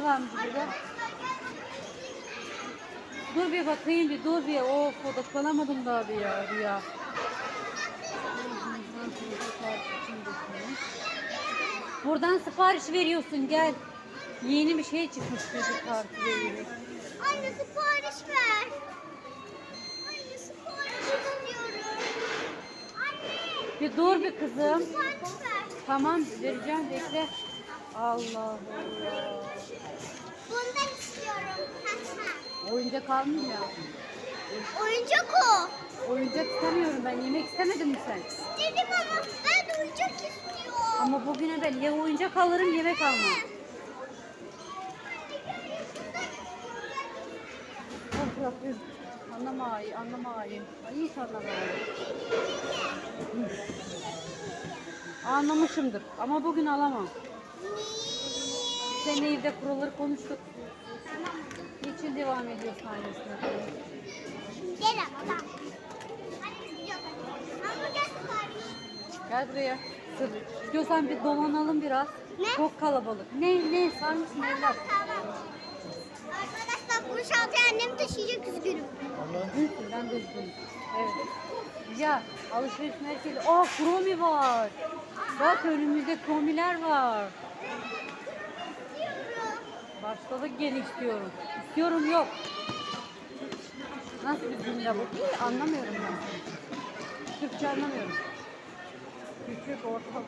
Ne varmış burada? Dur bir bakayım bir dur bir. Of odaklanamadım daha bir ya Rüya. Buradan sipariş veriyorsun gel. Yeni bir şey çıkmış çocuk kartı veriyor. Anne sipariş ver. Anne sipariş. Anne Bir dur bir kızım. sipariş ver. Tamam vereceğim bekle. Allah Allah. Bundan istiyorum. Oyuncak ya. Oyuncak o. Oyuncak istemiyorum ben. Yemek istemedin mi sen? Dedim ama ben oyuncak istiyorum. Ama bugüne ben ya oyuncak alırım yemek almam. Of Rabbim. Anlamayı, anlamayı. Ay hiç anlamayı. Anlamışımdır ama bugün alamam. Seninle evde kuralları konuştuk. Niçin devam ediyorsun annesine? Gel ama bak. Gel buraya. Sır. İstiyorsan bir dolanalım biraz. Ne? Çok kalabalık. Ne ne sar mısın evlat? Tamam. Arkadaşlar bu şaltayı annem taşıyacak üzgünüm. Üzgün, ben de üzgünüm. Evet. Ya alışveriş merkezi. Aa kromi var. Bak önümüzde kromiler var. Başladık gene istiyorum. İstiyorum yok. Nasıl bir cümle bu? İyi, anlamıyorum ben. Türkçe anlamıyorum. Küçük, orta,